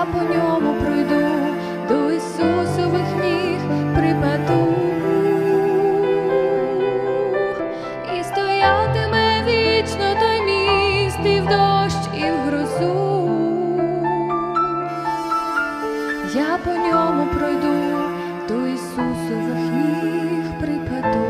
я по ньому пройду, до Ісусових ніг припаду. І стоятиме вічно той міст і в дощ, і в грозу. Я по ньому пройду, до Ісусових ніг припаду.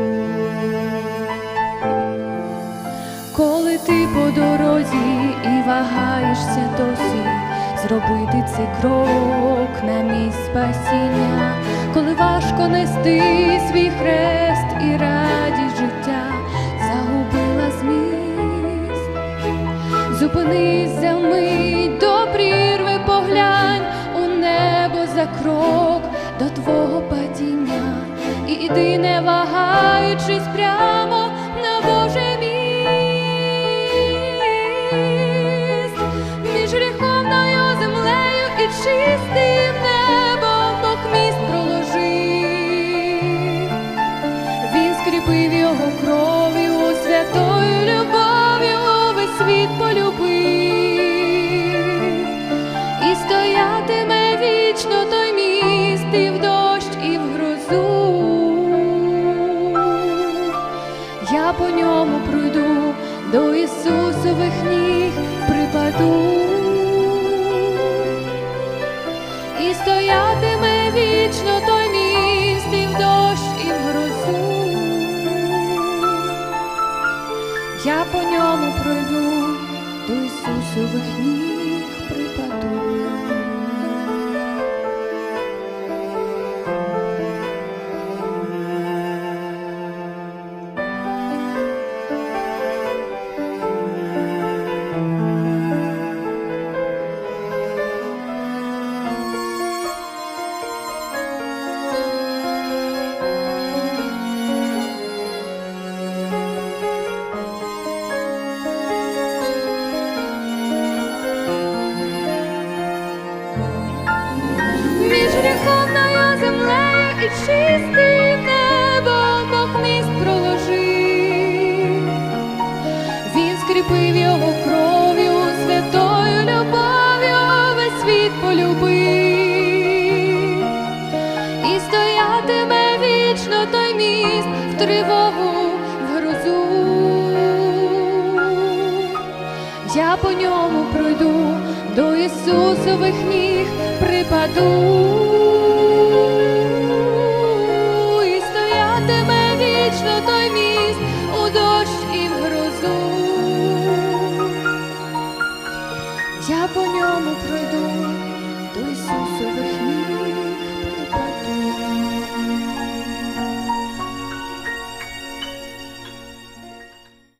Коли ти по дорозі і вагаєшся досі, зробити цей крок на місць спасіння, коли важко нести свій хрест і радість життя, загубила зміст. Зупинись за мить до прірви поглянь у небо за крок до твого падіння, і іди, не вагаючись прямо чистим небом Бог міст проложив. Він скріпив його кров'ю, святою любов'ю весь світ полюбив, і стоятиме вічно той міст і в дощ, і в грозу. Я по ньому пройду, до Ісусових ніг припаду. До Ісусових і чистим небом Бог міст проложив. Він скріпив його кров'ю, святою любов'ю весь світ полюбив. І стоятиме вічно той міст в тривогу, в грозу. Я по ньому пройду, до Ісусових ніг припаду.